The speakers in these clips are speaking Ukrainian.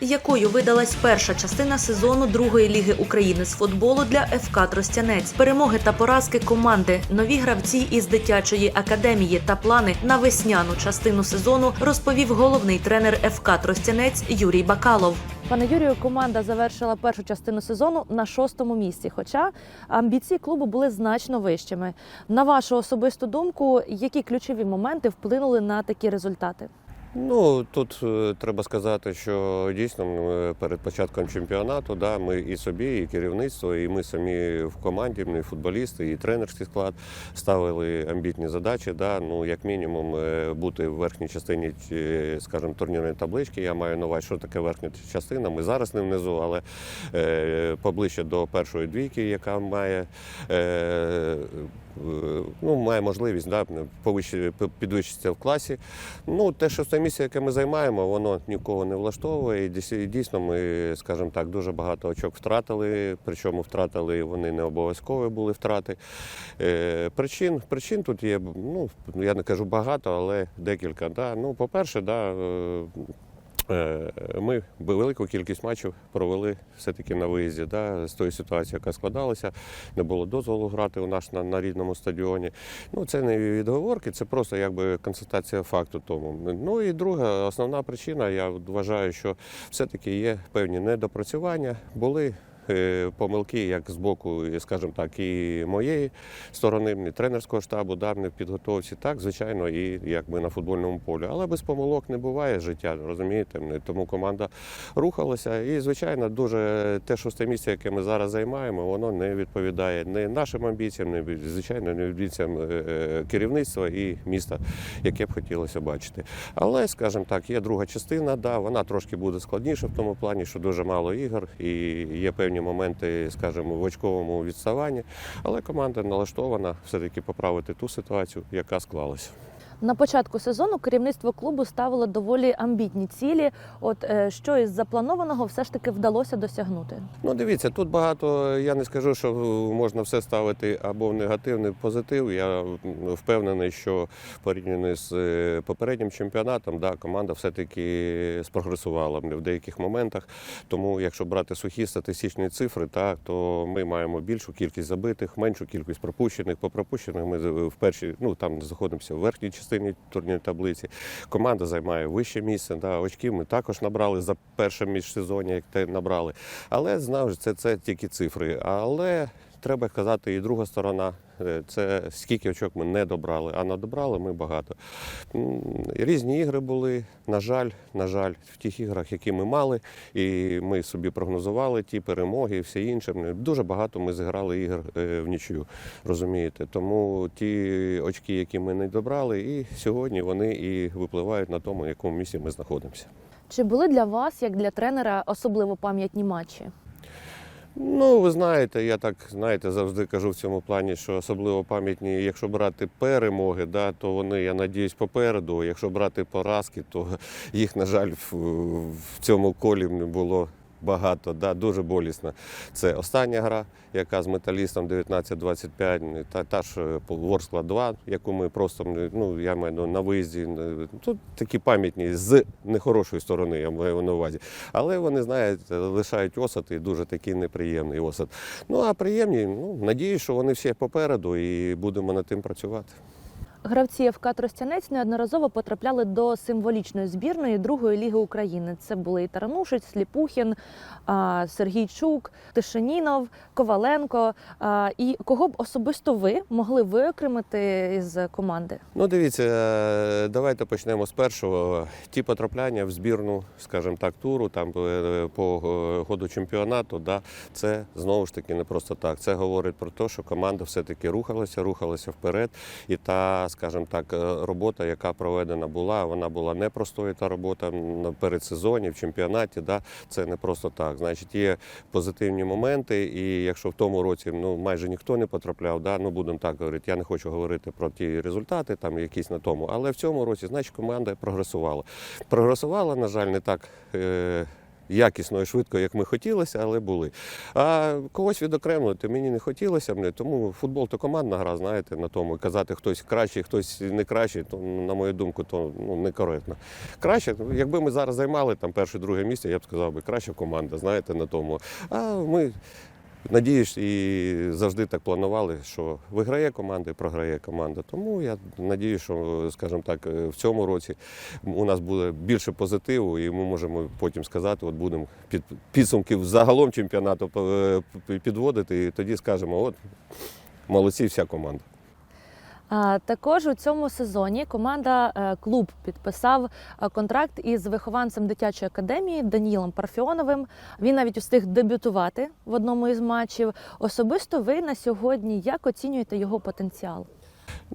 Якою видалась перша частина сезону другої ліги України з футболу для ФК Тростянець? Перемоги та поразки команди, нові гравці із дитячої академії та плани на весняну частину сезону розповів головний тренер ФК Тростянець Юрій Бакалов. Пане Юрію, команда завершила першу частину сезону на шостому місці. Хоча амбіції клубу були значно вищими. На вашу особисту думку, які ключові моменти вплинули на такі результати? Ну тут е, треба сказати, що дійсно е, перед початком чемпіонату да, ми і собі, і керівництво, і ми самі в команді, ми футболісти, і тренерський склад ставили амбітні задачі. Да, ну як мінімум е, бути в верхній частині, скажімо, турнірної таблички. Я маю на увазі, що таке верхня частина. Ми зараз не внизу, але поближче до першої двійки, яка має. Е, Ну, має можливість да, підвищитися в класі. Ну, те шосте місце, яке ми займаємо, воно нікого не влаштовує. І дійсно, ми, скажімо так, дуже багато очок втратили. Причому втратили вони не обов'язкові були втрати. Е, причин, причин тут є, ну, я не кажу багато, але декілька. Да. Ну, по-перше, да, Е, Ми велику кількість матчів провели все-таки на виїзді да, з тої ситуації, яка складалася. Не було дозволу грати у нас на, на рідному стадіоні. Ну, це не відговорки, це просто якби констатація факту тому. Ну і друга основна причина, я вважаю, що все-таки є певні недопрацювання. Були е, помилки як з боку, скажімо так, і моєї сторони, і тренерського штабу, да, в підготовці, так, звичайно, і якби на футбольному полі. Але без помилок не буває життя, розумієте? Тому команда рухалася. І, звичайно, дуже те шосте місце, яке ми зараз займаємо, воно не відповідає не нашим амбіціям, не звичайно, не амбіціям е, е, керівництва і міста, яке б хотілося бачити. Але, скажімо так, є друга частина, да, вона трошки буде складніша в тому плані, що дуже мало ігор і є певні моменти, скажімо, в очковому відставанні. Але команда налаштована все-таки поправити ту ситуацію, яка склалася. На початку сезону керівництво клубу ставило доволі амбітні цілі. От е, що із запланованого все ж таки вдалося досягнути. Ну, дивіться, тут багато. Я не скажу, що можна все ставити або в негативний, позитив. Я впевнений, що порівняно з е, попереднім чемпіонатом, да, команда все-таки спрогресувала в деяких моментах. Тому, якщо брати сухі статистичні цифри, так, то ми маємо більшу кількість забитих, меншу кількість пропущених. По пропущених ми в першій, ну там знаходимося в верхній частині турнірної таблиці. Команда займає вище місце. Да, очків ми також набрали за перше міжсезоння, як те набрали. Але знав, це, це тільки цифри. Але треба казати, і друга сторона. е, Це скільки очок ми не добрали, а надобрали ми багато. Різні ігри були. На жаль, на жаль, в тих іграх, які ми мали, і ми собі прогнозували ті перемоги і все інше. Дуже багато ми зіграли ігор е, в нічию, розумієте. Тому ті очки, які ми не добрали, і сьогодні вони і випливають на тому, в якому місці ми знаходимося. Чи були для вас, як для тренера, особливо пам'ятні матчі? Ну, ви знаєте, я так знаєте, завжди кажу в цьому плані, що особливо пам'ятні, якщо брати перемоги, да, то вони, я надіюсь, попереду. Якщо брати поразки, то їх, на жаль, в, в цьому колі не було. Багато, да, дуже болісно. Це остання гра, яка з металістом 19-25, та, та ж е, Ворскла 2, яку ми просто ну, я маю на- виїзді. е, Тут такі пам'ятні з нехорошої сторони, я маю на увазі. Але вони, знаєте, лишають осад і дуже такий неприємний осад. Ну а приємні, ну надіюсь, що вони всі попереду і будемо над тим працювати. Гравці ФК Тростянець неодноразово потрапляли до символічної збірної другої ліги України. Це були і Таранушець, Сліпухін, а, Сергійчук, Тишинінов, Коваленко. І кого б особисто ви могли виокремити з команди? Ну, дивіться, е, давайте почнемо з першого. Ті потрапляння в збірну, скажімо так, туру там е, по е, ходу чемпіонату, да, це знову ж таки не просто так. Це говорить про те, що команда все-таки рухалася, рухалася вперед. І та, скажімо так, е, робота, яка проведена була, вона була непростою. Та робота на передсезоні, в чемпіонаті. Да, це не просто так. Значить, є позитивні моменти, і якщо в тому році ну майже ніхто не потрапляв, да, ну будемо так говорити. Я не хочу говорити про ті результати, там якісь на тому, але в цьому році, значить, команда прогресувала. Прогресувала, на жаль, не так. Е- якісно і швидко, як ми хотілося, але були. А когось відокремлювати мені не хотілося б, тому футбол то командна гра, знаєте, на тому. Казати, хтось кращий, хтось не кращий, то, на мою думку, то ну, некоректно. Краще, якби ми зараз займали там перше, друге місце, я б сказав би, краща команда, знаєте, на тому. А ми. Надіюсь, і завжди так планували, що виграє команда і програє команда. Тому я надію, що, скажімо так, в цьому році у нас буде більше позитиву, і ми можемо потім сказати, от будемо під підсумки загалом чемпіонату е, підводити, і тоді скажемо, от молодці вся команда. Також у цьому сезоні команда е, клуб підписав е, контракт із вихованцем дитячої академії Даніїлом Парфіоновим. Він навіть встиг дебютувати в одному із матчів. Особисто ви на сьогодні як оцінюєте його потенціал?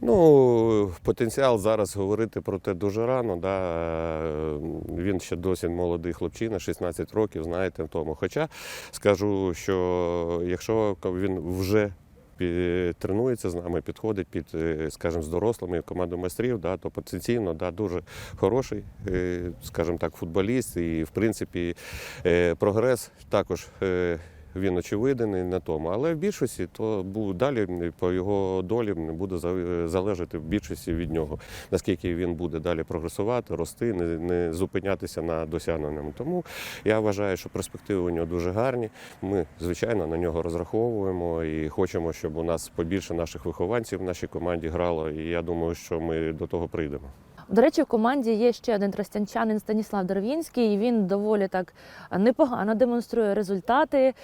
Ну, потенціал зараз говорити про те дуже рано. Да. Е, Він ще досить молодий хлопчина, 16 років, знаєте, в тому. Хоча скажу, що якщо він вже тренується з нами, підходить під, е, скажімо, з дорослими в команду майстрів, да, то потенційно да, дуже хороший, е, скажімо так, футболіст. І, в принципі, е, прогрес також. Е, Він очевидний на тому, але в більшості то далі по його долі буде залежати в більшості від нього, наскільки він буде далі прогресувати, рости, не, не зупинятися на досягненому. Тому я вважаю, що перспективи у нього дуже гарні. Ми, звичайно, на нього розраховуємо і хочемо, щоб у нас побільше наших вихованців в нашій команді грало. І я думаю, що ми до того прийдемо. До речі, в команді є ще один тростянчанин Станіслав Дервінський. Він доволі так непогано демонструє результати.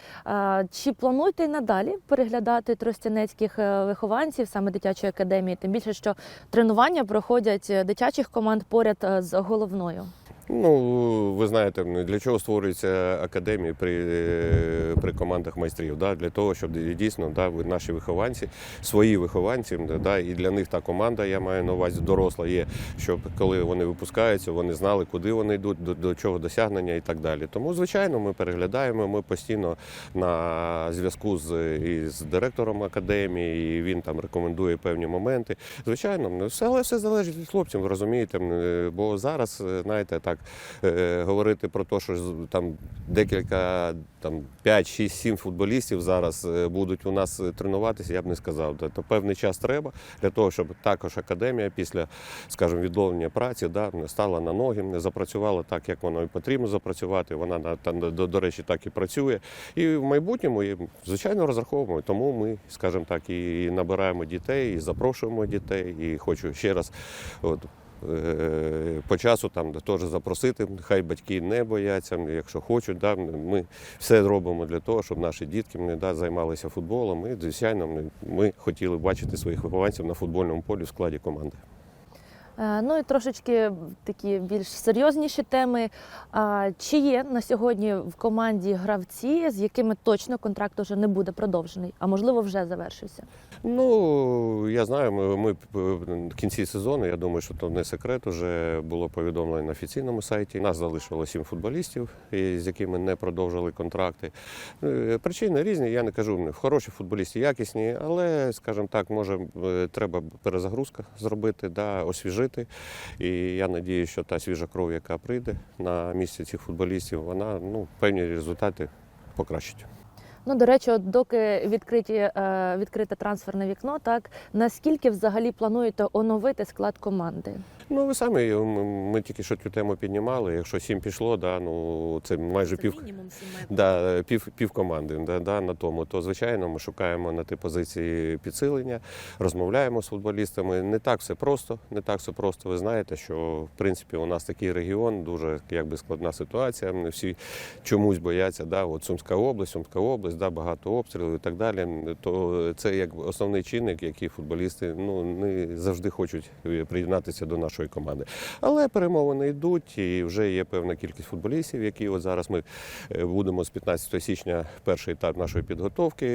Чи плануєте й надалі переглядати тростянецьких е, вихованців саме дитячої академії? Тим більше, що тренування проходять е, дитячих команд поряд е, з головною. Ну, ви знаєте, для чого створюються академії при, е, при командах майстрів? Да? Для того, щоб дійсно да, наші вихованці, свої вихованці, да, і для них та команда, я маю на увазі, доросла є, щоб коли вони випускаються, вони знали, куди вони йдуть, до, до чого досягнення і так далі. Тому, звичайно, ми переглядаємо, ми постійно на зв'язку з, із директором академії, і він там рекомендує певні моменти. Звичайно, все, але все залежить від хлопців, розумієте. е, Бо зараз, е, знаєте, так е, говорити про те, що там декілька, там 5, 6, 7 футболістів зараз е, будуть у нас е, тренуватися, я б не сказав. Тобто певний час треба для того, щоб також академія після, скажімо, відновлення праці да, стала на ноги, не запрацювала так, як воно і потрібно запрацювати. Вона там, до, до речі, так і працює. І в майбутньому, звичайно, розраховуємо. Тому ми, скажімо так, і набираємо дітей, і запрошуємо дітей. І хочу ще раз. От, по часу там теж запросити, хай батьки не бояться, якщо хочуть. Да, ми все робимо для того, щоб наші дітки да, займалися футболом. І, звичайно, ми хотіли бачити своїх вихованців на футбольному полі в складі команди. Е, Ну і трошечки такі більш серйозніші теми. Чи є на сьогодні в команді гравці, з якими точно контракт уже не буде продовжений, а можливо вже завершився? Ну, я знаю, ми, ми в кінці сезону, я думаю, що то не секрет, вже було повідомлено на офіційному сайті. Нас залишило сім футболістів, з якими не продовжили контракти. Е, Причини різні, я не кажу, хороші футболісти, якісні, але, скажімо так, може, е, треба перезагрузка зробити, да, освіжити. І я надію, що та свіжа кров, яка прийде на місці цих футболістів, вона ну, певні результати покращить. Ну, до речі, от доки відкриті, е, відкрите трансферне вікно, так наскільки взагалі плануєте оновити склад команди? Ну, ви самі, ми тільки що цю тему піднімали. Якщо сім пішло, да, ну, це майже пів, мінімум сім да, пів, пів команди да, да, на тому, то звичайно ми шукаємо на ті позиції підсилення, розмовляємо з футболістами. Не так все просто, не так все просто. Ви знаєте, що в принципі у нас такий регіон, дуже якби складна ситуація. Ми Всі чомусь бояться. Да, от Сумська область, Сумська область, да, багато обстрілів і так далі. То це як основний чинник, який футболісти ну, не завжди хочуть приєднатися до нашої команди. Але перемовини йдуть, і вже є певна кількість футболістів, які от зараз ми е, будемо з 15 січня перший етап нашої підготовки,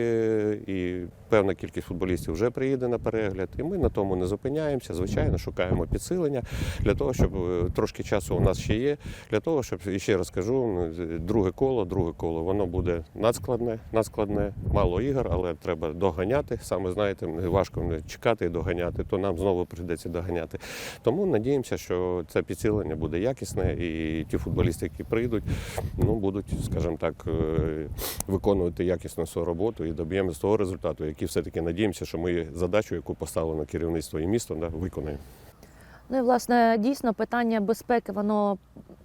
і певна кількість футболістів вже приїде на перегляд. І ми на тому не зупиняємося. Звичайно, шукаємо підсилення для того, щоб е, трошки часу у нас ще є, для того, щоб і ще раз кажу, ну, друге коло, друге коло, воно буде надскладне, надскладне, мало ігор, але треба доганяти. Саме знаєте, важко чекати і доганяти, то нам знову прийдеться доганяти. Тому надіємося, що це підсилення буде якісне, і ті футболісти, які прийдуть, ну будуть, скажімо так, е, виконувати якісно свою роботу і доб'ємося того результату, який все-таки надіємося, що ми задачу, яку поставлено керівництво і місто, да, виконаємо. Ну і власне дійсно питання безпеки воно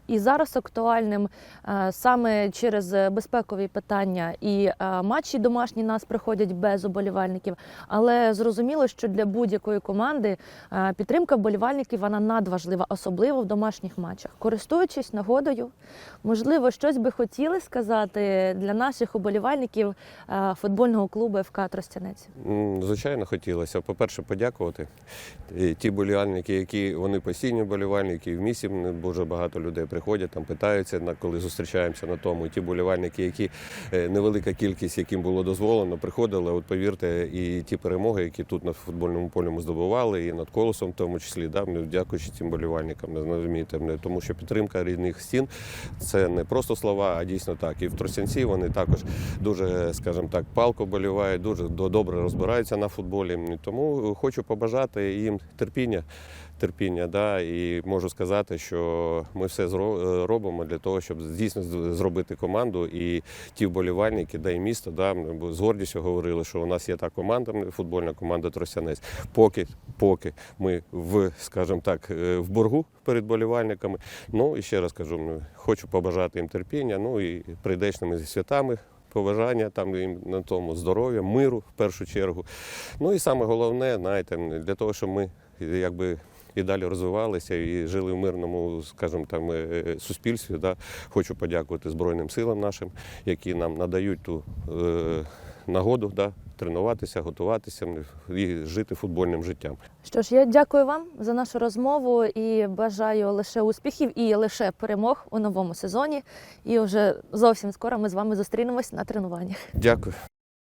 і зараз актуальним е, саме через безпекові питання. І е, матчі домашні нас приходять без уболівальників. Але зрозуміло, що для будь-якої команди е, підтримка вболівальників вона надважлива, особливо в домашніх матчах. Користуючись нагодою, можливо, щось би хотіли сказати для наших уболівальників е, футбольного клубу ФК Тростянець. Звичайно, хотілося. По-перше, подякувати. Ті болівальники, які вони постійні болівальники, і в місті дуже багато людей приходять, там питаються, на- коли зустрічаємося на тому. І ті болівальники, які е, невелика кількість, яким було дозволено, приходили. От повірте, і ті перемоги, які тут на футбольному полі здобували, і над колосом, в тому числі, да, дякуючи цим болівальникам, розумієте, тому що підтримка рідних стін це не просто слова, а дійсно так. І в Тростянці вони також дуже, скажімо так, палко болівають, дуже до- добре розбираються на футболі. Тому хочу побажати їм терпіння. Терпіння, да, і можу сказати, що ми все е, робимо для того, щоб дійсно зробити команду. І ті вболівальники, да і місто, да, бо з гордістю говорили, що у нас є та команда, футбольна команда Тростянець. Поки, поки ми в, скажімо так, е, в боргу перед болівальниками. Ну і ще раз кажу, хочу побажати їм терпіння, ну і прийдешними зі святами. Поважання там їм на тому здоров'я, миру в першу чергу. Ну і саме головне, знаєте, для того, щоб ми якби і далі розвивалися і жили в мирному, скажімо, там е, суспільстві. Да. Хочу подякувати Збройним силам нашим, які нам надають ту е, нагоду да, тренуватися, готуватися і жити футбольним життям. Що ж, я дякую вам за нашу розмову і бажаю лише успіхів і лише перемог у новому сезоні. І вже зовсім скоро ми з вами зустрінемось на тренуваннях. Дякую.